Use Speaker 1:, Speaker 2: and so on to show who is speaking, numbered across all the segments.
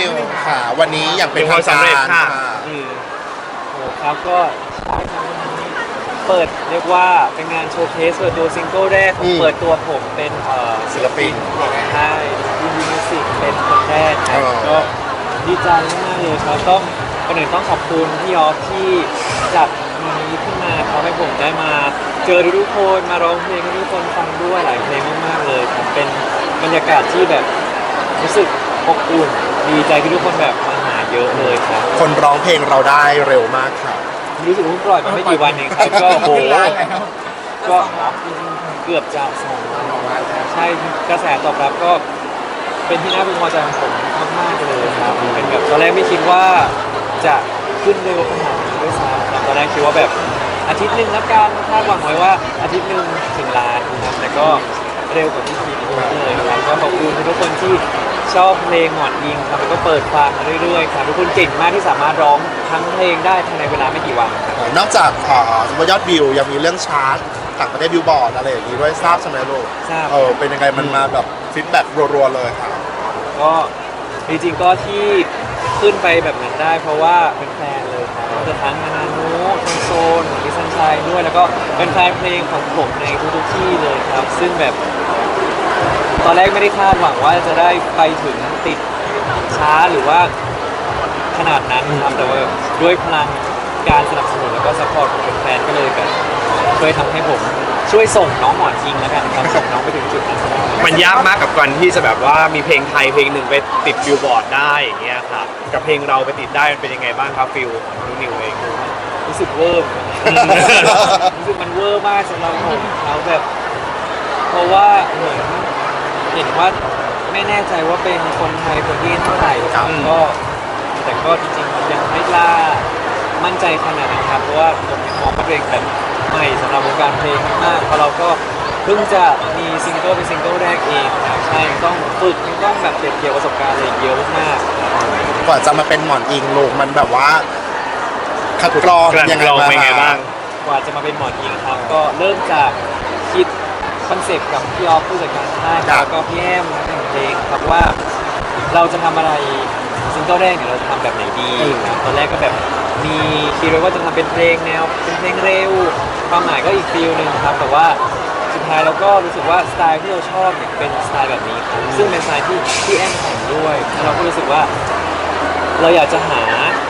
Speaker 1: นิวค่ะ วันนี้อย่างเป็น
Speaker 2: เป็นค
Speaker 1: ทาวา
Speaker 2: ม
Speaker 1: ง
Speaker 2: สำเร็จ
Speaker 1: การ
Speaker 2: ค่ะ
Speaker 1: ค่ะ
Speaker 2: อืม
Speaker 3: โอ้ครับก็ใช่ครับวันนี้เปิดเรียกว่าเป็นงานโชว์เคสเปิดตัวซิงเกิลแรกของเปิดตัวผมเป็นเอ่อ
Speaker 1: ศิลปิน
Speaker 3: ใช่ดีมิวสิกเป็นคนแรกครับ
Speaker 1: เออ
Speaker 3: ก็ดีใจมากเลยครับต้องก่อนอื่นต้องขอบคุณพี่ออฟที่จัดงานนี้ขึ้นมาทำให้ผมได้มา เจอทุกๆคนมาร้องเพลงให้ทุกคนฟังด้วยหลายเพลงมากๆเลยครับเป็นบรรยากาศที่แบบรู้สึก อบอุ่นดีใจที่ทุกคนแบบมาหาเยอะเลยครับ
Speaker 1: คนร้องเพลงเราได้เร็วมากค่ะ
Speaker 3: รู้สึกว่าเพิ่งปล่อยมาไม่กี่วันเองครับก็โหก็เกือบจะสองวันใช่กระแสตอบรับก็เป็นที่น่าพึงพอใจของผมมากๆเลยครับเป็นแบบตอนแรกไม่คิดว่าจะขึ้นเร็วขนาดนี้ด้วยซ้ำครับตอนแรกคิดว่าแบบอาทิตย์หนึ่งแล้วกันคาดหวังไว้ว่าอาทิตย์หนึ่งถึงล้านนะครับแต่ก็เร็วกว่าที่คิดเยอะเลยครับ ก็ขอบคุณทุกคนที่ชอบเพลงหมอนยิงครับแล้วก็เปิดฟังมาเรื่อยๆครับทุกคนเก่งมากที่สามารถร้องทั้งเพลงได้ภายในเวลาไม่กี่วันครับ
Speaker 1: นอกจากเอ่อสมมติยอดวิวยังมีเรื่องชาร์ตต่างประเทศบิลบอร์ดอะไรอย่างนี้ด้วยทราบใช่ไหมลูก
Speaker 3: ทราบ
Speaker 1: เออเป็นยังไงมันมาแบบฟีดแบ็กรัวๆเลยค่ะ
Speaker 3: ก็จริงๆก็ที่ขึ้นไปแบบนั้นได้ เพราะว่าเป็นแฟนเลยครับก็จะทั้งนานาโนทั้งโซนดิซันชัยด้วย แล้วก็เป็นแฟนเพลงของผมในทุกๆที่เลยครับ ซึ่งแบบ ตอนแรกไม่ได้คาดหวังว่าจะได้ไปถึงติดช้าหรือว่าขนาดนั้นครับแต่ว่าด้วยพลังการสนับสนุนแล้วก็สปอร์ตของแฟนๆก็เลยแบบช่วยทำให้ผมช่วยส่งน้องหมอนยิงแล้วกันครับส่งน้องไปถึงจุดนั้น
Speaker 2: มันยากมากกับการที่จะแบบว่ามีเพลงไทยเพลงหนึ่งไปติดบิลบอร์ดได้อย่างเงี้ยครับกับเพลงเราไปติดได้มันเป็นยังไงบ้างครับฟิลของนุนิวเอง
Speaker 3: รู้สึกเวอร์เหมือนกันรู้สึกมันเวอร์มากสำหรับผมเขาแบบ เพราะว่าเหมือน เห็นว่าไม่แน่ใจว่าเป็นคนไทยคนที่เท่าไหร่
Speaker 1: ครับ
Speaker 3: ก็ แต่ก็จริงๆยังไม่กล้ามั่นใจขนาดนั้นครับเพราะว่าผมยังมองว่าตัวเองแบบใหม่สำหรับวงการเพลงมากๆเพราะเราก็เพิ่งจะมีซิงเกิลเป็นซิงเกิลแรกเองครับใช่ต้องฝึกต้องแบบเก็บเกี่ยวประสบการณ์อะไรเยอะมาก
Speaker 1: กว่าจะมาเป็นหมอนอิงลูกมันแบบว่าคัดกรอง
Speaker 2: กลั่น
Speaker 1: ยังไง
Speaker 2: กรอง
Speaker 1: มา
Speaker 2: เป็นไงบ้าง
Speaker 3: กว่าจะมาเป็นหมอนอิงครับ ก็เริ่มจากคิด คอนเซปต์กับพี่ออฟผู้จัดการค่ายครับแล้วก็พี่แอมนักแต่งเพลงครับว่าเราจะทำอะไรซิงเกิลแรกเนี่ยเราจะทำแบบไหนดีครับตอนแรกก็แบบมีคิดไว้ว่าจะทำเป็นเพลงแนวเป็นเพลงเร็ว ความหมายก็อีกฟิลหนึ่งครับ แต่ว่าสุดท้ายเราก็รู้สึกว่าสไตล์ที่เราชอบเนี่ยเป็นสไตล์แบบนี้ครับซึ่งเป็นสไตล์ที่พี่แอมแต่งด้วยแล้วเราก็รู้สึกว่า เราอยากจะหา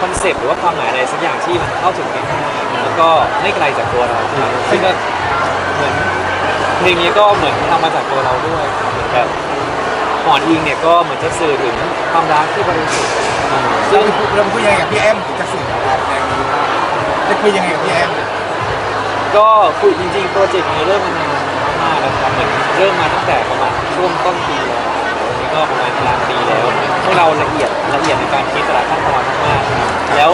Speaker 3: คอนเซปต์หรือว่าความหมายอะไรสักอย่างที่มันเข้าถึงง่ายๆแล้วก็ไม่ไกลจากตัวเราครับซึ่งก็เหมือน เพลงนี้ก็เหมือนทำมาจากตัวเราด้วยเหมือนแบบหมอนอิงเนี่ยก็เหมือนจะสื่อถึงความรักที่บริสุทธิ์
Speaker 4: เราเราคุยยังไงกับพี่แอมถึงจะสื่ออะไรแนวนี้ได้ได้คุยยังไงกับพี่แอม
Speaker 3: ก็คุยจริงๆโปรเจกต์นี้เริ่มมานานมากแล้วครับเหมือนเริ่มมาตั้งแต่ประมาณช่วงต้นปีแล้ววันนี้ก็ประมาณกลางปีแล้วพวกเราละเอียดละเอียดในการคิดแต่ละขั้นตอนมากๆครับแล้ว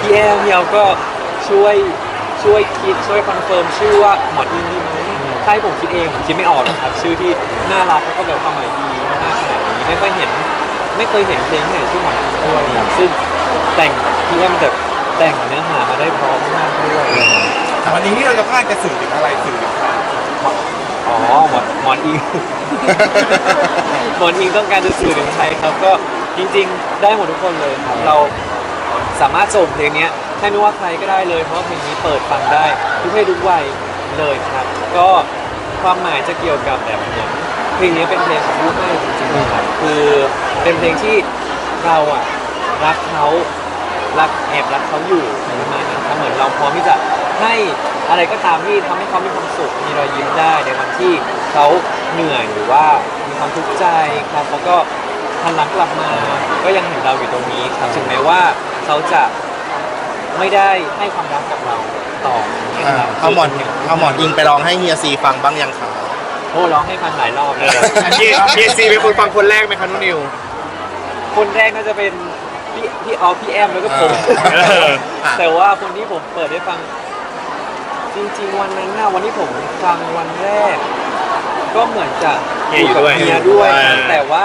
Speaker 3: พี่แอมเราก็ช่วยช่วยคิดช่วยคอนเฟิร์มชื่อว่าหมอนอิงดีไหม ถ้าให้ผมคิดเองผมคิดไม่ออกหรอกครับ ชื่อที่น่ารักแล้วก็แบบความหมายดีมากๆขนาดนี้ไม่ค่อยเห็น ไม่เคยเห็นเพลงที่ไหนชื่อหมอนอิงด้วยครับซึ่งแต่งพี่แอมแบบแต่งเนื้อหามาได้พร้อมมากด้วย
Speaker 4: แต่วันนี้ที่เราจะพลาดจะสื่อถึงอะไรสื่อถึงใคร
Speaker 3: อ๋อหมอนหมอนอิง หมอนอิงต้องการจะสื่อถึงใครครับก็จริง ๆ ได้หมดทุกคนเลยครับเราสามารถส่งเพลงเนี้ยให้ไม่ว่าใครก็ได้เลยเพราะว่าเพลงนี้เปิดฟังได้ทุกเพศทุกวัย เลยครับ ก็ความหมายจะเกี่ยวกับแบบเหมือนเพลงนี้เป็นเพลงของผู้ให้จริงๆครับคือเป็นเพลงที่เราอะรักเขารักแอบรักเขาอยู่ประมาณนั้นครับเหมือนเราพร้อมที่จะให้อะไรก็ตามที่ทำให้เขามีความสุขมีรอยยิ้มได้ในวันที่เขาเหนื่อยหรือว่ามีความทุกข์ใจครับเขาก็หันหลังกลับมาก็ยังเห็นเราอยู่ตรงนี้ครับถึงแม้ว่าเขาจะ ไม่ได้ให้ความรักกับเราต่ออย่างเงี้ยครับ
Speaker 1: เอาหมอนเอาหมอนอิงไปร้องให้เฮียซีฟังบ้างยังคะ
Speaker 3: โอ้ร้องให้ฟังหลายรอบเลย
Speaker 2: เยเยซีเป็นคนฟังคนแรกไหมคะนุนิว
Speaker 3: คนแรกน่าจะเป็นพี่พี่ออฟพี่แอมแล้วก็ผม
Speaker 2: เออ
Speaker 3: แต่ว่าคนที่ผมเปิดให้ฟัง จริงๆวันนั้นน่ะวันที่ผมฟังวันแรก ก็เหมือนจะ
Speaker 2: เฮียอยู่ด้วย
Speaker 3: เฮียด้วย
Speaker 2: เออ
Speaker 3: แต่ว่า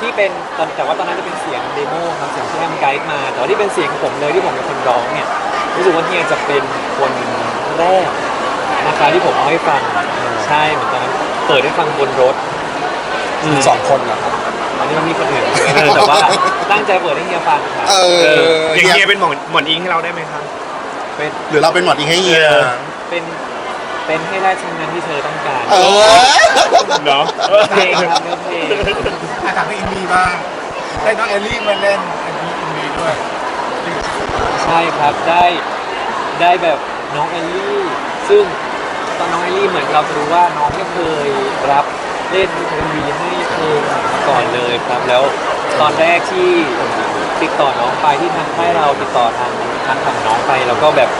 Speaker 3: ที่เป็นตอนแต่ว่าตอนนั้นจะเป็นเสียงเดโมครับเสียงที่แอมไกด์มา แต่ว่าที่เป็นเสียงของผมเลยที่ผมเป็นคนร้องเนี่ยรู้สึกว่าเฮียจะเป็นคนแรกนะคะที่ผมเอาให้ฟังใช่เหมือนตอนนั้นเปิดให้ฟังบนรถ
Speaker 1: สองคนนะครับ
Speaker 3: อันนี้ที่มันมีคนอื่นเออแต่ว่าตั้งใจเปิดให้เฮียฟังครับ
Speaker 1: เอ
Speaker 2: เออ
Speaker 1: อ
Speaker 2: อย่าง
Speaker 1: เฮี
Speaker 2: เงี้
Speaker 1: ย
Speaker 2: ยเป็นหมอนหมอนอิงให้เราได้ไหมครับ
Speaker 3: เป็น
Speaker 1: หรือเราเป็นหมอดีให้เฮีย
Speaker 2: เออ
Speaker 3: เป็น เป็นให้ได้ทั้งนั้นที่เธอต้องการ
Speaker 1: เออ
Speaker 2: เนาะ
Speaker 3: เพลงครับเนื้อเพลง
Speaker 4: อาถามพี่อินดีบ้างได้น้องเอลลี่มาเล่นเอ็มวีอินดีด้วย
Speaker 3: ใช่ครับได้ได้แบบน้องเอลลี่ ซึ่งตอนน้องเอลลี่เหมือนเราจะรู้ว่าน้องไม่เคยรับเล่นเอ็มวีให้เพลงมาก่อนเลยครับแล้วตอนแรกที่ติดต่อน้องไปที่ทางค่ายเราติดต่อทางทางฝั่งน้องไป แล้วก็แบบ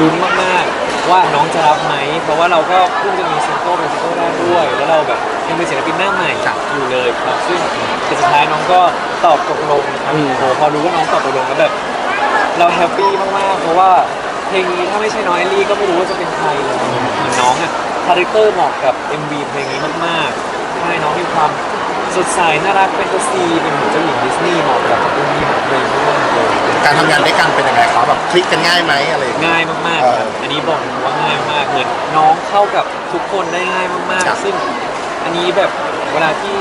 Speaker 3: ลุ้นมากๆ ว่าน้องจะรับไหม เพราะว่าเราก็เพิ่งจะมีซิงเกิลเป็นซิงเกิลแรกด้วย แล้วเราแบบยังเป็นศิลปินหน้าใหม่อยู่เลยครับซึ่งแต่สุดท้ายน้องก็ตอบตกลงครับโอ้พอรู้ว่าน้องตอบตกลงแล้วแบบ เราแฮปปี้มากๆ เพราะว่าเพลงนี้ถ้าไม่ใช่น้องเอลลี่ก็ไม่รู้ว่าจะเป็นใครเลยเหมือนน้องอะคาแรคเตอร์เหมาะกับ MV เพลงนี้มากๆใช่น้องมีความสดใสน่ารักเป็นตัวซีเป็นเหมือนเจ้าหญิงดิสนีย์เหมาะกับ MV ของเพลงมา กๆเลย
Speaker 1: การทำงานด้วยกันเป็นยังไงครับแบบคลิกกันง่ายไหมอะไรอย่างเงี้ย
Speaker 3: ง่ายมากๆครับ
Speaker 1: เอออั
Speaker 3: อันนี้บอกเลยว่าง่ายมากเหมือนน้องเข้ากับทุกคนได้ง่ายมาก
Speaker 1: ครับ
Speaker 3: ๆ ซึ่งอันนี้แบบเวลาที่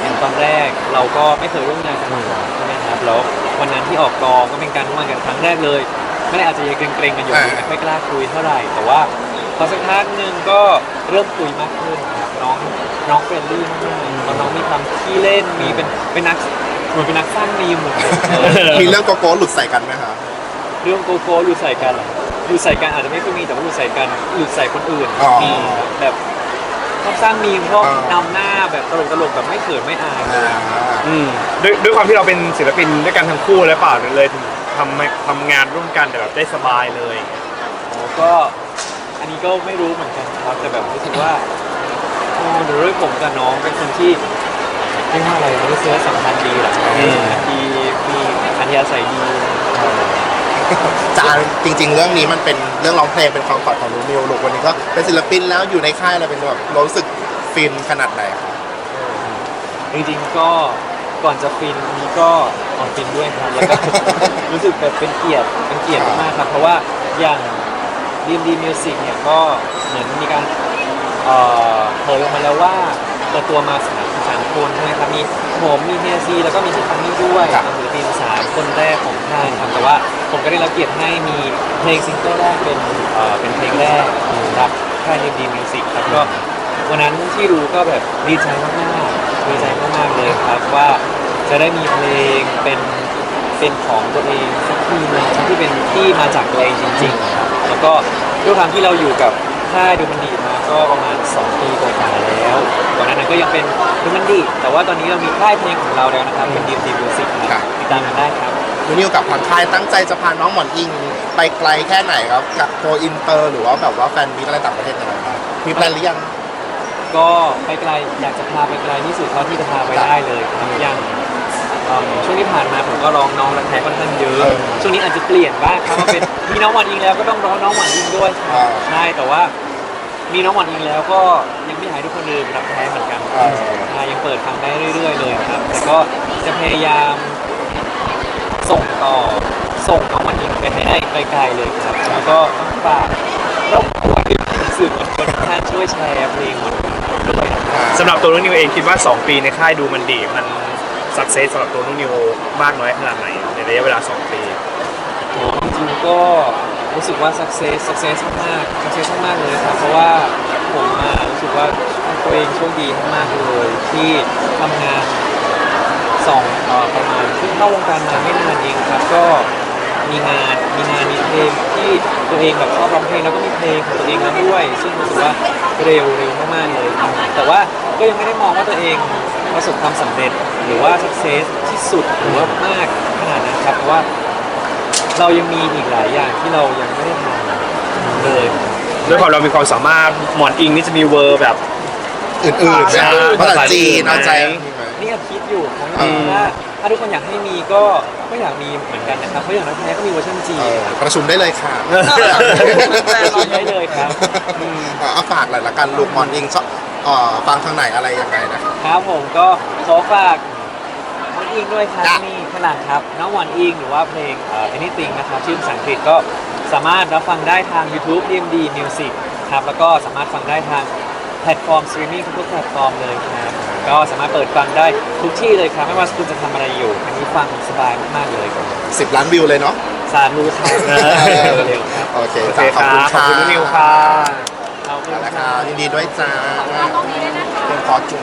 Speaker 3: เห็นตอนแรกเราก็ไม่เคยร่วมงานกันมาก่อนใช่ไหมครับแล้ววันนั้นที่ออกกองก็เป็นการร่วมงานกันครั้งแรกเลย ไม่ได้อาจจะยังเกรงๆกันอยู่
Speaker 1: อ่า
Speaker 3: ไม่ค่อยกล้าคุยเท่าไหร่ แต่ว่าพอสักพักหนึ่งก็เริ่มคุยมากขึ้นครับน้องน้องเฟรนลี่มากๆแล้วน้องมีความขี้เล่นมีเป็นเป็นนัก เหมือนเป็นนักสร้างมีมเหมือนกันเออ
Speaker 1: มีเรื่องโกโก้หลุดใส่กันไหมครับ
Speaker 3: เรื่องโกโก้หลุดใส่กันเหรอหลุดใส่กันอาจจะไม่ค่อยมีแต่ว่าหลุดใส่กันหลุดใส่คนอื่น
Speaker 1: อ๋อ
Speaker 3: มีครับแบบชอบสร้างมีมชอบ
Speaker 1: อ๋อ
Speaker 3: นำหน้าแบบตลกตลกๆแบบไม่เขินไม่อาย
Speaker 1: อ่า
Speaker 2: อืมด้วยด้วยความที่เราเป็นศิลปินด้วยกันทั้งคู่เลยเปล่าเลยถึงทำทำงานร่วมกันแต่แบบได้สบายเลย
Speaker 3: โอ้ก็อันนี้ก็ไม่รู้เหมือนกันครับแต่แบบรู้สึกว่าโอ้เดี๋ยวด้วยผมกับน้องเป็นคนที่ เรียกว่าอะไรรู้สึกว่าสัมพันธ์ดีแหละ
Speaker 2: อืม
Speaker 3: ดีมีอัธยาศัยดี
Speaker 1: จานจริง ๆ เรื่องนี้มันเป็นเรื่องร้องเพลงเป็นความฝันของหนูนิวลูกวันนี้ก็เป็นศิลปินแล้วอยู่ในค่ายอะไรเป็นแบบเรารู้สึกฟินขนาดไหนครับ
Speaker 3: จริงๆก็ก่อนจะฟินนี้ก็ออนฟินด้วยครับแล้วก็ รู้สึกแบบเป็นเกียรติเป็นเกียรติมากๆครับ เพราะว่าอย่าง DMD Music เนี่ยก็เหมือนมีการเอ่อเผยออกมาแล้วว่าเปิดตัวมาสาม สามคนใช่ไหมครับ มีผมมีเฮียซีแล้วก็มีพี่ฟันนี่ด้วย
Speaker 1: ครับ
Speaker 3: เป็นศิลปินสามคนแรกของค่ายครับแต่ว่าผมก็ได้รับเกียรติให้มีเพลงซิงเกิลแรกเป็นเอ่อเป็นเพลงแรกครับค่าย DMD Music ครับก็วันนั้นที่รู้ก็แบบดีใจมากๆดีใจมากๆเลยครับว่าจะได้มีเพลงเป็นเป็นของตัวเองสักทีหนึงที่เป็นที่มาจากตัวเองจริงๆครับแล้วก็ด้วยความที่เราอยู่กับ ค่ายดูมันดีมาก็ประมาณ 2 ปีกว่าๆแล้วก่อนหน้านั้นก็ยังเป็นดูมันดี แต่ว่าตอนนี้เรามีค่ายเพลงของเราแล้วนะครับเป็นดีมดีมิวสิก
Speaker 1: ครั
Speaker 3: ครับบติดตามกันได้ครับ
Speaker 1: หนูนิวกับทางค่ายตั้งใจจะพาน้องหมอนอิงไปไกลแค่ไหนครับกับโกอินเตอร์หรือว่าแบบว่าแฟนมีอะไรต่างประเทศยังไงบ้างมีแพลนหรือยัง
Speaker 3: ก็ไปไกลอยากจะพาไปไกลที่สุดเท่าที่จะพาไปได้เลยครับอย่างเอิ่มช่วงที่ผ่านมาผมก็ร้องน้องรักแท้ค่อนข้างเยอะ
Speaker 1: เออ
Speaker 3: ช่วงนี้อาจจะเปลี่ยนบ้างครับมาเป็นมีน้องหวานอิงแล้วก็ต้องร้องน้องหวานอิงด้วยครับ
Speaker 1: อ่า
Speaker 3: ใช่แต่ว่า มีน้องหวานอิงแล้วก็ยังไม่อยากให้ทุกคนลืมรักแท้เหมือนกัน
Speaker 1: อ่า
Speaker 3: ใช่ยังเปิดฟังได้เรื่อย ๆ เลยครับ แต่ก็จะพยายามส่งต่อส่งน้องหวานอิงไปให้ได้ไกลๆเลยครับ แล้วก็ต้องฝากรบกวนสื่อมวลชนทุกท่านช่วยแชร์เพลงหมดด้วยนะครับ
Speaker 2: สำหรับตัวนุ่นนิวเองคิดว่า 2 ปีในค่ายดูมันดี มันสักเซสสำหรับตัวนุ่นนิวมากน้อยขนาดไหนในระยะเวลา 2 ปี
Speaker 3: โอ้จริงๆก็ รู้สึกว่า success success มาก success มากเลยครับเพราะว่าผมอะรู้สึกว่าตัวเองโชคดีมากๆเลยที่ทำงานสองประมาณเพิ่งเข้าวงการมาไม่นานเองครับก็มีงานมีงานมีเพลงที่ตัวเองแบบชอบร้องเพลงแล้วก็มีเพลงของตัวเองแล้วด้วย ซึ่งรู้สึกว่าเร็วเร็วมากๆเลย แต่ว่าก็ยังไม่ได้มองว่าตัวเองประสบความสำเร็จหรือว่า success ที่สุดหรือว่ามากขนาดนั้นครับเพราะว่า เรายังมีอีกหลายอย่างที่เรายังไม่ได้ทำเลย
Speaker 2: ด้วยความเรามีความสามารถหมอนอิงนี่จะมีเวอร์แบบ
Speaker 1: อื่นๆ
Speaker 2: ใช่
Speaker 1: นะภาษาจีนเอาใจ
Speaker 3: นี่ก็คิดอยู่ครับ
Speaker 1: อืม
Speaker 3: ถ้าถ้าทุกคนอยากให้มีก็ก็อยากมีเหมือนกันนะครับเพราะอย่างนักแท้ก็มีเวอร์ชันจี
Speaker 1: เอนอประชุมได้เลยค่ะ
Speaker 3: ได้เลยครับ อืม
Speaker 1: อะเอาฝากหน่อยละกันลูกหมอนอิงชอบเอ่อฟังทางไหนอะไรยังไงนะครับ
Speaker 3: ครับผมก็ขอฝากน้องอิงด้วยครับ
Speaker 1: จ้ะ
Speaker 3: นี่ ขนาดครับน้องหวานอิงหรือว่าเพลงเอ่อ anything นะครับชื่อภาษาอังกฤษก็สามารถรับฟังได้ทาง YouTube DMD Music ครับแล้วก็สามารถฟังได้ทางแพลตฟอร์มสตรีมมิ่งทุกๆแพลตฟอร์มเลยครับก็สามารถเปิดฟังได้ทุกที่เลยครับไม่ว่าคุณจะทำอะไรอยู่อันนี้ฟังสบายมากๆเลยครับ
Speaker 1: สิบล้านวิวเลยเนาะ
Speaker 3: สาธุครับเร็วๆครับ
Speaker 1: โอเค
Speaker 2: โอเค
Speaker 1: จ้า
Speaker 2: ครับ ขอบคุณะนุนิวค่ะ
Speaker 3: ขอบคุณ
Speaker 1: เอาละ
Speaker 3: ค
Speaker 1: ค่ะ
Speaker 3: รับ
Speaker 1: ยินดีด้วยจ้า
Speaker 5: ตรงนี้ด้วยนะคะ
Speaker 1: เป็นคอจุง